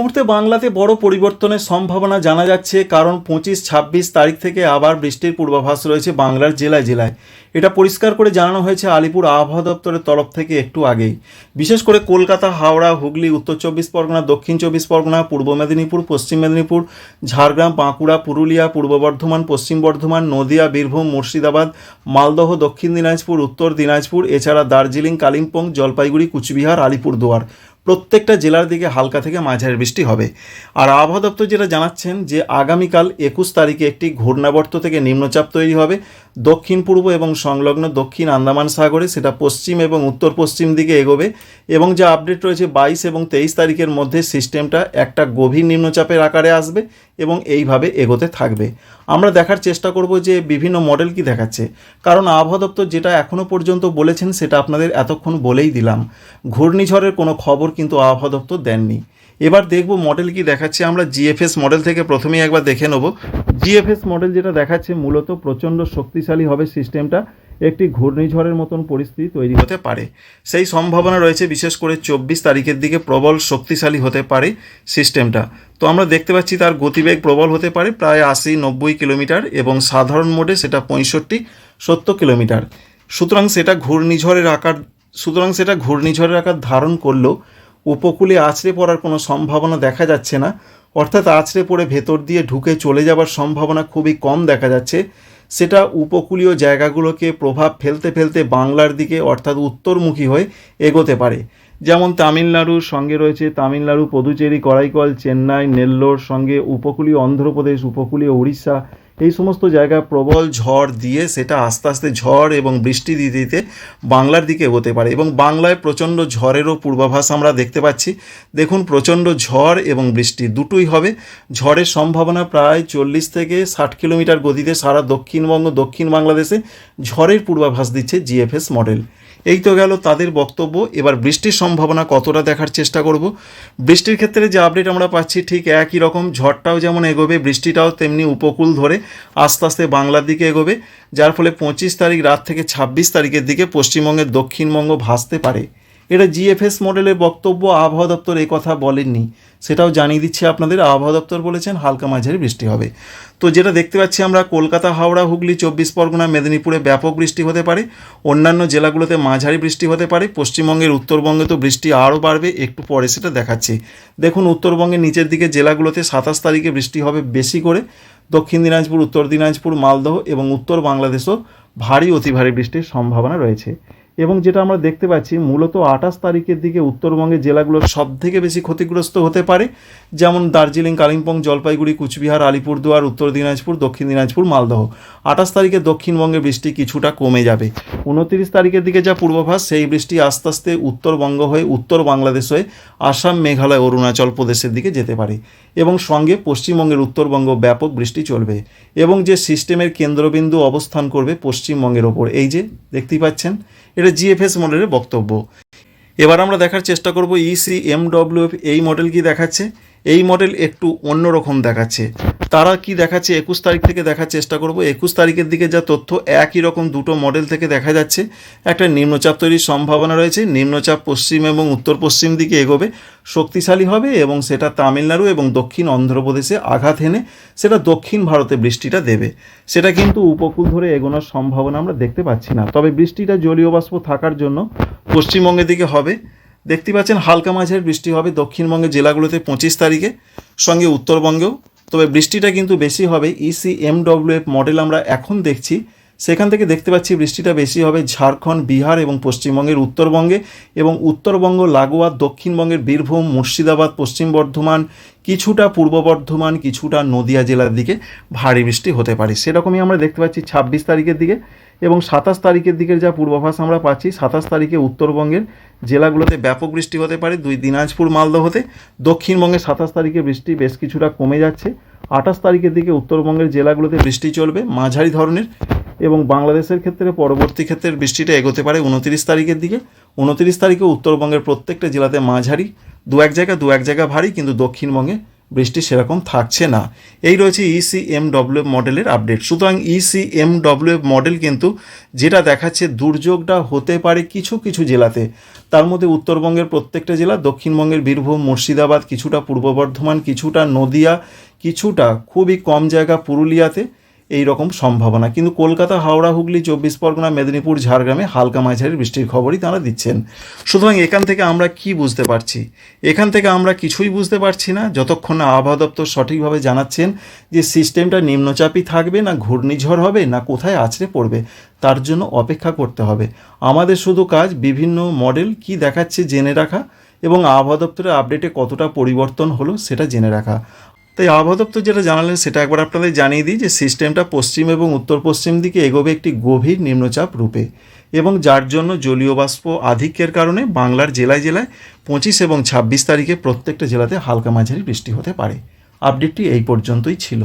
মুহূর্তে বাংলাতে বড় পরিবর্তনের সম্ভাবনা জানা যাচ্ছে, কারণ পঁচিশ, ছাব্বিশ তারিখ থেকে আবার বৃষ্টির পূর্বাভাস রয়েছে বাংলার জেলায় জেলায়। এটা পরিষ্কার করে জানানো হয়েছে আলিপুর আবহাওয়া দপ্তরের তরফ থেকে একটু আগেই। বিশেষ করে কলকাতা, হাওড়া, হুগলি, উত্তর চব্বিশ পরগনা, দক্ষিণ চব্বিশ পরগনা, পূর্ব মেদিনীপুর, পশ্চিম মেদিনীপুর, ঝাড়গ্রাম, বাঁকুড়া, পুরুলিয়া, পূর্ব বর্ধমান, পশ্চিম বর্ধমান, নদিয়া, বীরভূম, মুর্শিদাবাদ, মালদহ, দক্ষিণ দিনাজপুর, উত্তর দিনাজপুর, এছাড়া দার্জিলিং, কালিম্পং, জলপাইগুড়ি, কুচবিহার, আলিপুরদুয়ার। প্রত্যেকটা জেলার দিকে হালকা থেকে মাঝারি বৃষ্টি হবে। আর আবহাওয়া দপ্তর যেটা জানাচ্ছেন যে আগামীকাল একুশ তারিখে একটি ঘূর্ণাবর্ত থেকে নিম্নচাপ তৈরি হবে। দক্ষিণ পূর্ব এবং সংলগ্ন দক্ষিণ আন্দামান সাগরে, সেটা পশ্চিম এবং উত্তর পশ্চিম দিকে এগোবে এবং যা আপডেট রয়েছে বাইশ এবং তেইশ তারিখের মধ্যে সিস্টেমটা একটা গভীর নিম্নচাপের আকারে আসবে এবং এইভাবে এগোতে থাকবে। আমরা দেখার চেষ্টা করব যে বিভিন্ন মডেল কি দেখাচ্ছে। কারণ আবহাওয়া দপ্তর যেটা এখনও পর্যন্ত বলেছেন, সেটা আপনাদের এতক্ষণ বলেই দিলাম। ঘূর্ণিঝড়ের কোনো খবর কিন্তু আবহাওয়া দপ্তর দেননি। এবার দেখব মডেল কি দেখাচ্ছে। আমরা জিএফএস মডেল থেকে প্রথমেই একবার দেখে নেব। জিএফএস মডেল যেটা দেখাচ্ছে, মূলত প্রচণ্ড শক্তিশালী হবে সিস্টেমটা, একটি ঘূর্ণিঝড়ের মতন পরিস্থিতি তৈরি হতে পারে। সেই সম্ভাবনা রয়েছে, বিশেষ করে চব্বিশ তারিখের দিকে প্রবল শক্তিশালী হতে পারে সিস্টেমটা। তো আমরা দেখতে পাচ্ছি তার গতিবেগ প্রবল হতে পারে প্রায় আশি নব্বই কিলোমিটার এবং সাধারণ মোডে সেটা পঁয়ষট্টি সত্তর কিলোমিটার। সুতরাং সেটা ঘূর্ণিঝড়ের আকার, সুতরাং সেটা ঘূর্ণিঝড়ের আকার ধারণ করলেও উপকূলে আছড়ে পড়ার কোনো সম্ভাবনা দেখা যাচ্ছে না। অর্থাৎ আছড়ে পড়ে ভেতর দিয়ে ঢুকে চলে যাবার সম্ভাবনা খুবই কম দেখা যাচ্ছে। সেটা উপকূলীয় জায়গাগুলোকে প্রভাব ফেলতে ফেলতে বাংলার দিকে, অর্থাৎ উত্তরমুখী হয়ে এগোতে পারে। যেমন তামিলনাড়ুর সঙ্গে রয়েছে তামিলনাড়ু, পদুচেরি করাইকল চেন্নাই, নেল্লোর, সঙ্গে উপকূলীয় অন্ধ্রপ্রদেশ, উপকূলীয় উড়িষ্যা এই সমস্ত জায়গায় প্রবল ঝড় দিয়ে সেটা আস্তে আস্তে ঝড় এবং বৃষ্টি দিতে দিতে বাংলার দিকে এগোতে পারে এবং বাংলায় প্রচণ্ড ঝড়েরও পূর্বাভাস আমরা দেখতে পাচ্ছি। দেখুন, প্রচণ্ড ঝড় এবং বৃষ্টি দুটোই হবে। ঝড়ের সম্ভাবনা প্রায় চল্লিশ থেকে ষাট কিলোমিটার গতিতে সারা দক্ষিণবঙ্গ, দক্ষিণ বাংলাদেশে ঝড়ের পূর্বাভাস দিচ্ছে জিএফএস মডেল। এই তো গেল তাদের বক্তব্য। এবার বৃষ্টির সম্ভাবনা কতটা দেখার চেষ্টা করব। বৃষ্টির ক্ষেত্রে যে আপডেট আমরা পাচ্ছি ঠিক একই রকম, ঝড়টাও যেমন এগোবে, বৃষ্টিটাও তেমনি উপকূল ধরে আস্তে আস্তে বাংলার দিকে এগোবে, যার ফলে পঁচিশ তারিখ রাত থেকে ছাব্বিশ তারিখের দিকে পশ্চিমবঙ্গের দক্ষিণবঙ্গ ভাসতে পারে। এটা জিএফএস মডেলের বক্তব্য, আবহাওয়া দপ্তর এই কথা বলেননি। সেটাও জানিয়ে দিচ্ছে আপনাদের। আবহাওয়া দপ্তর বলেছেন হালকা মাঝারি বৃষ্টি হবে। তো যেটা দেখতে পাচ্ছি আমরা, কলকাতা, হাওড়া, হুগলি, চব্বিশ পরগনা, মেদিনীপুরে ব্যাপক বৃষ্টি হতে পারে। অন্যান্য জেলাগুলোতে মাঝারি বৃষ্টি হতে পারে। পশ্চিমবঙ্গের উত্তরবঙ্গে তো বৃষ্টি আরও বাড়বে, একটু পরে সেটা দেখাচ্ছি। দেখুন, উত্তরবঙ্গের নিচের দিকে জেলাগুলোতে সাতাশ তারিখে বৃষ্টি হবে বেশি করে। দক্ষিণ দিনাজপুর, উত্তর দিনাজপুর, মালদহ এবং উত্তর বাংলাদেশও ভারী অতি ভারী বৃষ্টির সম্ভাবনা রয়েছে। এবং যেটা আমরা দেখতে পাচ্ছি, মূলত আঠাশ তারিখের দিকে উত্তরবঙ্গের জেলাগুলো সব থেকে বেশি ক্ষতিগ্রস্ত হতে পারে, যেমন দার্জিলিং, কালিম্পং, জলপাইগুড়ি, কুচবিহার, আলিপুরদুয়ার, উত্তর দিনাজপুর, দক্ষিণ দিনাজপুর, মালদহ। আঠাশ তারিখে দক্ষিণবঙ্গে বৃষ্টি কিছুটা কমে যাবে। উনত্রিশ তারিখের দিকে যা পূর্বাভাস, সেই বৃষ্টি আস্তে আস্তে উত্তরবঙ্গ হয়ে উত্তর বাংলাদেশ হয়ে আসাম, মেঘালয়, অরুণাচল প্রদেশের দিকে যেতে পারে এবং সঙ্গে পশ্চিমবঙ্গের উত্তরবঙ্গ ব্যাপক বৃষ্টি চলবে এবং যে সিস্টেমের কেন্দ্রবিন্দু অবস্থান করবে পশ্চিমবঙ্গের ওপর। এই যে, দেখতেই পাচ্ছেন এটা জিএফএস মডেলের বক্তব্য। এবার আমরা দেখার চেষ্টা করব E ইসি এমডব্লিউএফ এই মডেল কি দেখাচ্ছে। এই মডেল একটু অন্যরকম দেখাচ্ছে। তারা কি দেখাচ্ছে? একুশ তারিখ থেকে দেখার চেষ্টা করব। একুশ তারিখের দিকে যা তথ্য, একই রকম দুটো মডেল থেকে দেখা যাচ্ছে। একটা নিম্নচাপ তৈরির সম্ভাবনা রয়েছে। নিম্নচাপ পশ্চিম এবং উত্তর পশ্চিম দিকে এগোবে। শক্তিশালী হবে এবং সেটা তামিলনাড়ু এবং দক্ষিণ অন্ধ্রপ্রদেশে আঘাত হেনে সেটা দক্ষিণ ভারতে বৃষ্টিটা দেবে। সেটা কিন্তু উপকূল ধরে এগোনোর সম্ভাবনা আমরা দেখতে পাচ্ছি না। তবে বৃষ্টিটা জলীয় বাষ্প থাকার জন্য পশ্চিমবঙ্গের দিকে হবে। দেখতে পাচ্ছেন, হালকা মাঝের বৃষ্টি হবে। দক্ষিণবঙ্গের জেলাগুলোতে পঁচিশ তারিখে, সঙ্গে উত্তরবঙ্গেও। তবে বৃষ্টিটা কিন্তু বেশি হবে। ইসি এমডব্লিউএফ মডেল আমরা এখন দেখছি। সেখান থেকে দেখতে পাচ্ছি বৃষ্টিটা বেশি হবে ঝাড়খণ্ড, বিহার এবং পশ্চিমবঙ্গের উত্তরবঙ্গে এবং উত্তরবঙ্গ, লাগোয়া, দক্ষিণবঙ্গের বীরভূম, মুর্শিদাবাদ, পশ্চিম বর্ধমান কিছুটা পূর্ব বর্ধমান, কিছুটা নদিয়া জেলার দিকে ভারী বৃষ্টি হতে পারে। সেরকমই আমরা দেখতে পাচ্ছি ছাব্বিশ তারিখের দিকে এবং সাতাশ তারিখের দিকের যা পূর্বাভাস আমরা পাচ্ছি, সাতাশ তারিখে উত্তরবঙ্গের জেলাগুলোতে ব্যাপক বৃষ্টি হতে পারে, দুই দিনাজপুর মালদহতে দক্ষিণবঙ্গে সাতাশ তারিখে বৃষ্টি বেশ কিছুটা কমে যাচ্ছে। আঠাশ তারিখের দিকে উত্তরবঙ্গের জেলাগুলোতে বৃষ্টি চলবে। মাঝারি ধরনের এবং বাংলাদেশের ক্ষেত্রে পরবর্তী ক্ষেত্রে বৃষ্টিটা এগোতে পারে উনত্রিশ তারিখের দিকে। উনত্রিশ তারিখে উত্তরবঙ্গের প্রত্যেকটা জেলাতে মাঝারি, দু এক জায়গা, দু এক জায়গা ভারী, কিন্তু দক্ষিণবঙ্গে বৃষ্টি সেরকম থাকছে না। এই রয়েছে E ইসিএমডব্লিউ মডেলের আপডেট। সুতরাং E ইসিএমডব্লিউ মডেল কিন্তু যেটা দেখাচ্ছে দুর্যোগটা হতে পারে কিছু কিছু জেলাতে। তার মধ্যে উত্তরবঙ্গের প্রত্যেকটা জেলা, দক্ষিণবঙ্গের বীরভূম, মুর্শিদাবাদ, কিছুটা পূর্ব বর্ধমান, কিছুটা নদিয়া, কিছুটা খুবই কম জায়গা পুরুলিয়াতে। এই রকম সম্ভাবনা। কিন্তু কলকাতা, হাওড়া, হুগলি, চব্বিশ পরগনা, মেদিনীপুর, ঝাড়গ্রামে হালকা মাঝারি বৃষ্টির খবরই তারা দিচ্ছেন। সুতরাং এখান থেকে আমরা কি বুঝতে পারছি? এখান থেকে আমরা কিছুই বুঝতে পারছি না। যতক্ষণ না আবহাওয়া দপ্তর সঠিকভাবে জানাচ্ছেন যে সিস্টেমটা নিম্নচাপই থাকবে, না ঘূর্ণিঝড় হবে, না কোথায় আছড়ে পড়বে, তার জন্য অপেক্ষা করতে হবে। আমাদের শুধু কাজ বিভিন্ন মডেল কি দেখাচ্ছে জেনে রাখা এবং আবহাওয়া দপ্তরের আপডেটে কতটা পরিবর্তন হলো সেটা জেনে রাখা। তাই আবহাওয়া দপ্তর যেটা জানালেন, সেটা একবার আপনাদের জানিয়ে দিই যে সিস্টেমটা পশ্চিম এবং উত্তর পশ্চিম দিকে এগোবে একটি গভীর নিম্নচাপ রূপে এবং যার জন্য জলীয় বাষ্প আধিক্যের কারণে বাংলার জেলায় জেলায় পঁচিশ এবং ছাব্বিশ তারিখে প্রত্যেকটা জেলাতে হালকা মাঝারি বৃষ্টি হতে পারে। আপডেটটি এই পর্যন্তই ছিল।